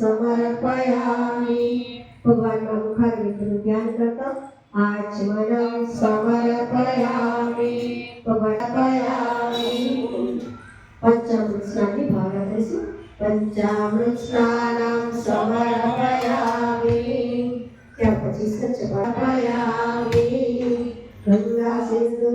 સમર્પયામિ ભગવાનના મુખારવિંદનું ધ્યાન કરતા આચમનમ સમર્પયામિ ભગવાનપયામિ પંચામૃત સ્નાનની ભાવના કરીશું પંચામૃત સ્નાનમ સમર્પયામિ ત્યાર પછી સચ ગંગા સિંધુ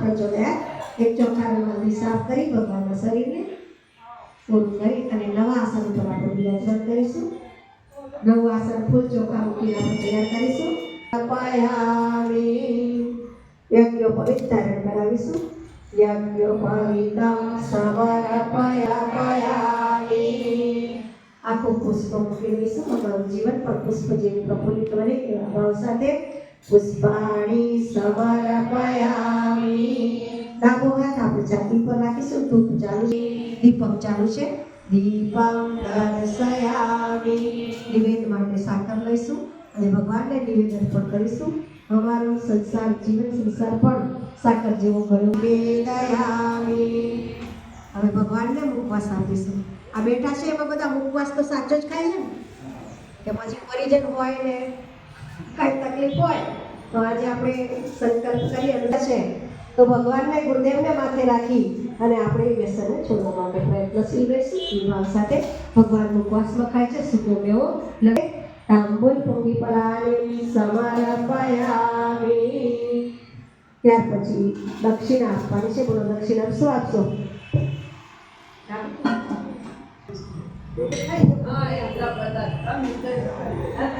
પ્રચોદયાત એક ચોખા સાફ કરી શરીરને પૂરું કરી અને નવા આસન ઉપર આપણે કરીશું. નવું આસન ફૂલ ચોખા મૂકીને તૈયાર કરીશું. અપાયામિ યજ્ઞોપવિત ધારણ કરાવીશું. યજ્ઞોપવિતમ સમર્પયામિ આખું પુષ્પ મૂકી દઈશું અમારું જીવન પણ પુષ્પ જેવું પ્રફુલ્લિત બને એવા ભાવ સાથે પુષ્પાણી સમર્પયામિ ડાબો હાથ આપણે જાતિ પર રાખીશું. ધૂપ ચાલુ છે. દીપક ચાલુ છે. દીપક દર્શયામી નિવેદ માટે સાકર લઈશું અને ભગવાનને નિવેદન પણ કરીશું. અમારો સંસાર, જીવન સંસાર પણ સાકર જેવો ગયો વેદયામિ હવે ભગવાનને ઉપવાસ આપીશું. આ બેઠા છે એમાં બધા ઉપવાસ તો સાચો જ ખાય છે ને? કે પછી પરિજન હોય ને કાંઈ તકલીફ હોય, તો આજે આપણે સંકલ્પ કરી અંદર છે. તો ભગવાનને ગુરુદેવને માથે રાખી અને આપણે વ્યસનને છોડવા માટે પ્રયત્નશીલ રહીશું. ભાવ સાથે ભગવાન ઉપવાસમાં ખાય છે સુકો મેવો લગે, તાંબુલ પોંગી પરાણી સમર્પયામિ ત્યાર પછી દક્ષિણા આપવાની છે. બોલો, દક્ષિણા શું આપશો. Hi, I am not that. I'm not that.